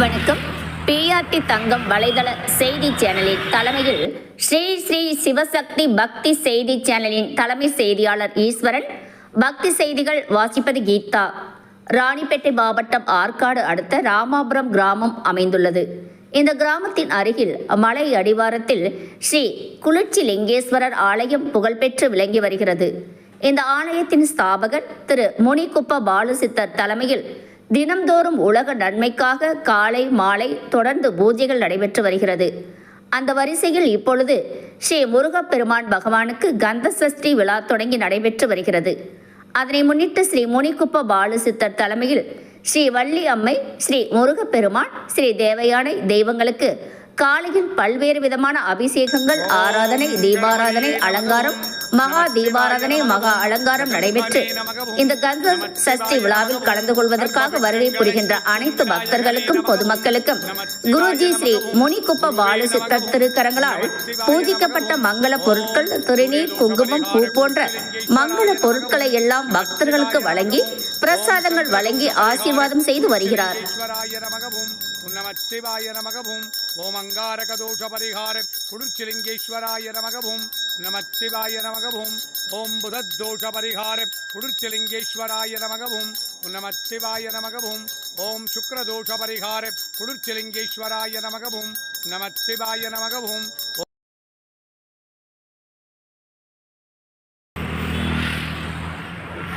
வணக்கம். பிஆர்டி தங்கம் வலைதள செய்தி சேனலின் தலைமையில் ஸ்ரீ ஸ்ரீ சிவசக்தி பக்தி செய்தி சேனலின் தலைமை செய்தியாளர் ஈஸ்வரன் பக்தி செய்திகள் வாசிப்பது கீதா. ராணிப்பேட்டை மாவட்டம் ஆற்காடு அடுத்த ராமாபுரம் கிராமம் அமைந்துள்ளது. இந்த கிராமத்தின் அருகில் மலை அடிவாரத்தில் ஸ்ரீ குளிர்ச்சி லிங்கேஸ்வரர் ஆலயம் புகழ்பெற்று விளங்கி வருகிறது. இந்த ஆலயத்தின் ஸ்தாபகர் திரு முனிகுப்ப பாலுசித்தர் தலைமையில் தினம்தோறும் உலக நன்மைக்காக காலை மாலை தொடர்ந்து பூஜைகள் நடைபெற்று வருகிறது. அந்த வரிசையில் இப்பொழுது ஸ்ரீ முருகப்பெருமான் பகவானுக்கு கந்த சஷ்டி விழா தொடங்கி நடைபெற்று வருகிறது. அதனை முன்னிட்டு ஸ்ரீ முனிக்குப்ப பாலு சித்தர் தலைமையில் ஸ்ரீ வள்ளி அம்மை ஸ்ரீ முருகப்பெருமான் ஸ்ரீ தேவயானை தெய்வங்களுக்கு காலையில் பல்வேறு விதமான அபிஷேகங்கள் ஆராதனை தீபாராதனை அலங்காரம் மகா தீபாராதனை மகா அலங்காரம் நடைபெற்று இந்த கங்க சஷ்டி விழாவில் கலந்து கொள்வதற்காக வருகை புரிகின்ற அனைத்து பக்தர்களுக்கும் பொதுமக்களுக்கும் குருஜி ஸ்ரீ முனிக்குப்ப பாலு சித்தர் திருக்கரங்களால் பூஜிக்கப்பட்ட மங்கள பொருட்கள் திருநீர் குங்குமம் பூ போன்ற மங்கள பொருட்களை எல்லாம் பக்தர்களுக்கு வழங்கி பிரசாதங்கள் வழங்கி ஆசீர்வாதம் செய்து வருகிறார். नमशिवाय नमक भूम ओमंगारक दोष परिहार कुडुर्चिलिंगेश्वराय नमक भूम नमशिवाय नमक भूम ओम बुधदोष परिहार कुडुर्चिलिंगेश्वराय नमक भूम नमशिवाय नमक भूम ओम शुक्रदोष परिहार कुडुर्चिलिंगेश्वराय नमक भूम नमशिवाय नमक भूम